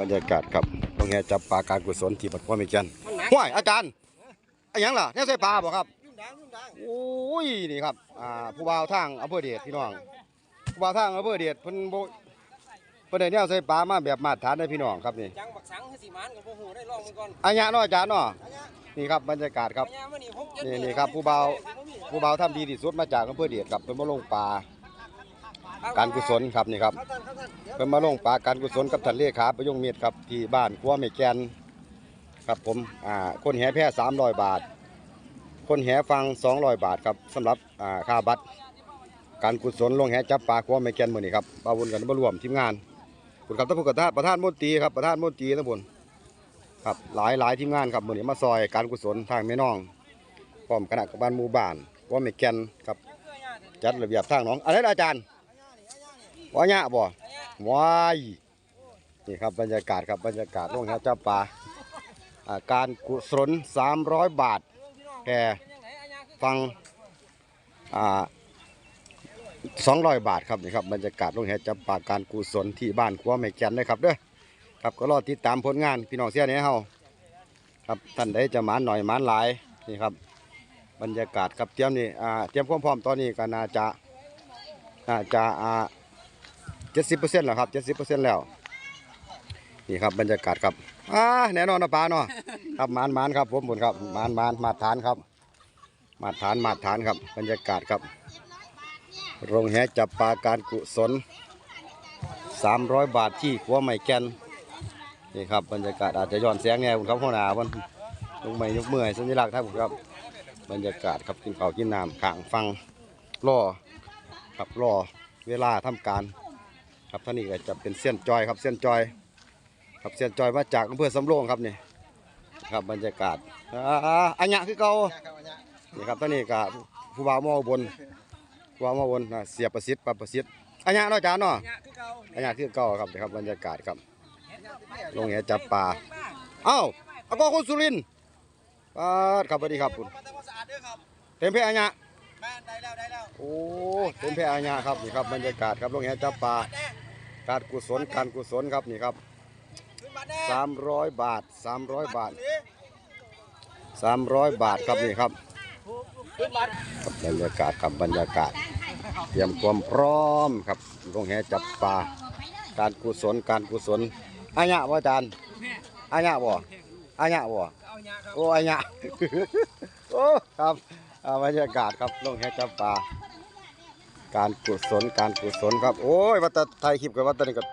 บรรยากาศครับตรงนี้จับปลาการกุศลที่บัดพ่อไม่แก่นห้วยอาจารย์อะหยังล่ะเนี่ยใส่ปลาบ่ครับยุ่งดังยุ่งดังโอ้ยนี่ครับอ่าผู้บ่าวทางอำเภอเดชพี่น้องผู้บ่าวทางอำเภอเดชเพิ่นบ่เพิ่นได้แนวใส่ปลามาแบบมาตรฐานได้พี่น้องครับนี่จังบักสังให้สีมันกับพวกหูได้ลองมันก่อนอันยะเนาะอาจารย์เนาะอันเนี้ยนี่ครับบรรยากาศครับอันเนี้ยมันนี่หกเจ็ดนี่ปีนี่ครับผู้บ่าวผู้บ่าวทำดีที่สุดมาจากอำเภอเดชครับเพิ่นมาลงปลา การกุศลครับนี่ครับเข้าท่านเข้าท่านเดี๋ยวเพิ่นมาลงปลาการกุศลกับท่านเลขาประยงเมียดครับที่บ้านครัวแม่แกนครับผมอ่าคนแห่แพ้300 บาท คนแห่ฟัง 200 บาทครับสำหรับอ่าค่าบัตรการกุศลลงแห่จับปลาครัวแม่แกนมื้อนี้ครับบาวุนกันมารวมทีมงานคุณครับท่านผู้กระทาประธานมนตรีครับประธานมนตรีทั้งบนครับหลายหลายทีมงานครับมื้อนี้มาซอยการกุศลทางแม่น้องพร้อมคณะกรรมการหมู่บ้านครัวแม่แกนครับจัดระเบียบทางหน้องอะไรนะอาจารย์ ว่าหยบ่ว้ายนี่ครับบรรยากาศครับบรรยากาศลงแหจับปลาอ่าการกุศล300 บาทแค่ฟังสอ่า200บาทครับนี่ครับบรรยากาศลงแหจับปลาการกุศลที่บ้านครัวแม่แกนนะครับเด้อครับก็รอติดตามผลงานพี่น้องเสียเนี่ยเฮาครับท่านใดจะหมานหน่อยหมานหลายนี่ครับ บรรยากาศครับเตรียมนี่เตรียมพร้อมๆตอนนี้ก็น่าจะน่าจะอ่า เจ็ดสิบเปอร์เซ็นต์แล้วครับเจ็ดสิบเปอร์เซ็นต์แล้วนี่ครับบรรยากาศครับอ่าแน่นอนนะปลาเนาะครับมานมานครับผมบุญครับมานมานมาฐานครับ มาฐานมาฐานครับ บรรยากาศครับ โรงแหจับปลาการกุศล300บาทที่ขัวใหม่แกนนี่ครับบรรยากาศอาจจะย้อนแสงแน่คุณครับพ่อหนาวันลงไม่ยกเมือให้สัญลักษณ์ท่านผมครับ บรรยากาศครับกินข้าวกินน้ำขางฟังรอครับรอเวลาทำการ ครับท่านนี้ก็จะเป็นเส้นจอยครับเส้นจอย ครับเส้นจอยมาจากอำเภอสำโรงครับนี่ครับบรรยากาศอ่าอันยะคือเก่าครับอันเนี้ยนี่ครับท่านนี้ก็ผู้บ่าวมอบนผู้บ่าวมอบนน่ะเสียประสิทธิ์ปรับประสิทธิ์อันยะเนาะจานเนาะอันเนี้ยคือเก่าอันยะคือเก่าครับนี่ครับบรรยากาศครับลงแหจับปลาเอ้าเอาก็คนสุรินทร์ปาดครับสวัสดีครับคุณมาทำความสะอาดด้วยครับเต็มเพอันยะแม่นได้แล้วได้แล้วโอ้เต็มเพอันยะครับนี่ครับบรรยากาศครับลงแหจับปลาแน่ การกุศลการกุศลครับนี่ครับขึ้นมาแน่สามร้อยบาทสามร้อยบาทสามร้อยบาทครับนี่ครับขึ้นมาครับบรรยากาศครับบรรยากาศ เตรียมความพร้อมครับลงแหจับปลาการกุศลการกุศลอาญะบ่อาจารย์อาญะบ่อาญะบ่เอาเนี้ยครับโอ้อาญะโอ้ครับอ่าบรรยากาศครับลงแหจับปลา การกุศลการกุศลครับ โอ้ยวัดแตไทยคลิปกับวัดแตนี่ก็